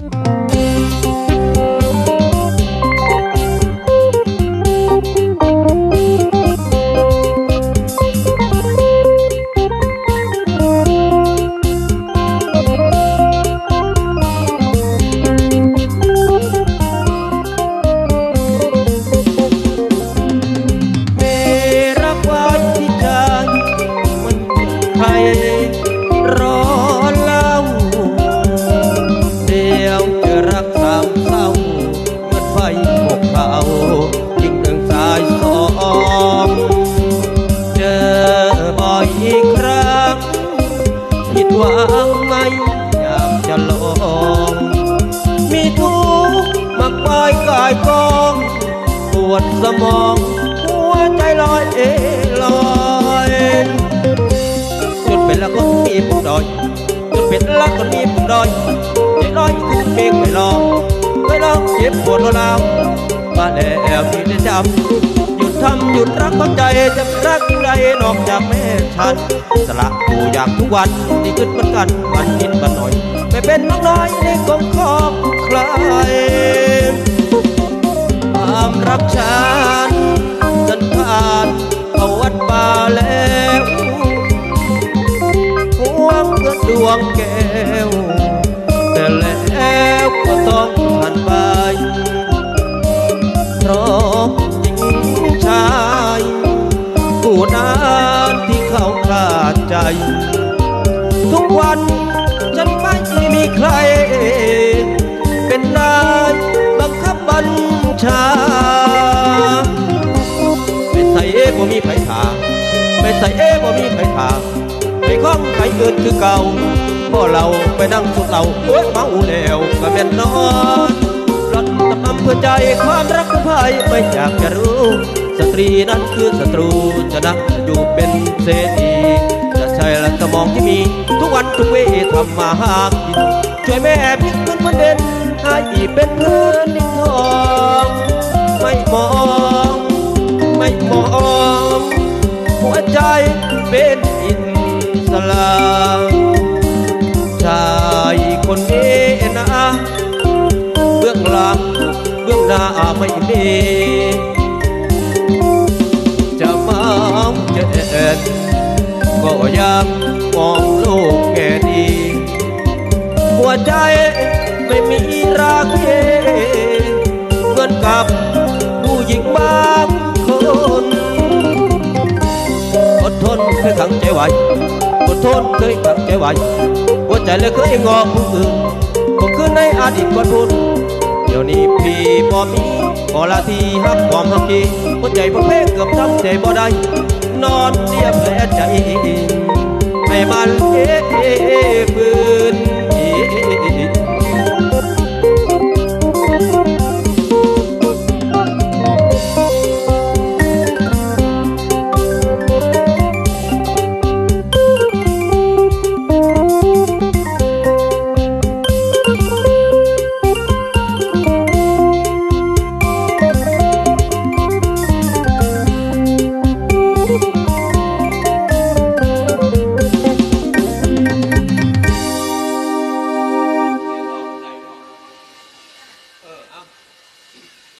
มี งไหมอยากจะลงมีทุกข์มากมายกายกองปวดสมอง หัวใจลอยเอลอยจนเป็นละคนมีปุ่มดอยจนเป็นละคนมีปุ่มดอยใจลอยคือเพลงไม่ลองไม่ลองเจ็บปวดร้าวมาแล้วที่ได้จำหยุด ทำหยุดรักคนใจจะรักใครนอกจากแม่ฉัน สละผู้อย่างทุกวันนี่ขึ้นเหมือนกันวันนิดวันหน่อย ไม่เป็นมักน้อยในกองของใครความรักฉันฉันผ่านเอาวัดป่าแล้วห่วงเพื่อดวงแก้ว ดใจ ทุกวันฉันไม่มีใคร เป็นนายบังคับบัญชา ไม่ใส่เอบ่มีไผถาไม่ใส่เอบ่มีไผถาไม่คล้องไผเกินคือเก่าพ่อเราไปนั่งสุดเราโอ้ยเมาแล้วก็แม่นนอนรถตำนำเพื่อใจความรักของภัยไม่อยากจะรู้ สตรีนั้นคือศัตรูจะนั่งจะอยู่เป็นเศรษฐี สมองที่มี ทุกวันทุกเวทำมาหากินช่วยแม่พลิกขึ้นประเด็นให้เป็นเพื่อนดินทอง ไม่มอง ไม่มอง หัวใจเป็นอินสลาชายคนนี้นะเบื้องหลังเบื้องหน้าไม่มี ใจไม่มีรักเยเหมือนกับผู้หญิงบางคนอดทนเคยขังใจไว้อดทนเคยขังใจไว้หัวใจเลยเคยงอผู้อื่นผมคือในอดีตก่อนพูดเดี๋ยวนี้พี่บ่มีขอละทีฮักความฮักกีหัวใจผมเพ่งเกือบทำใจบ่ได้นอนเสียแผลใจให้มันเอ๊ะเอ๊ะเปื่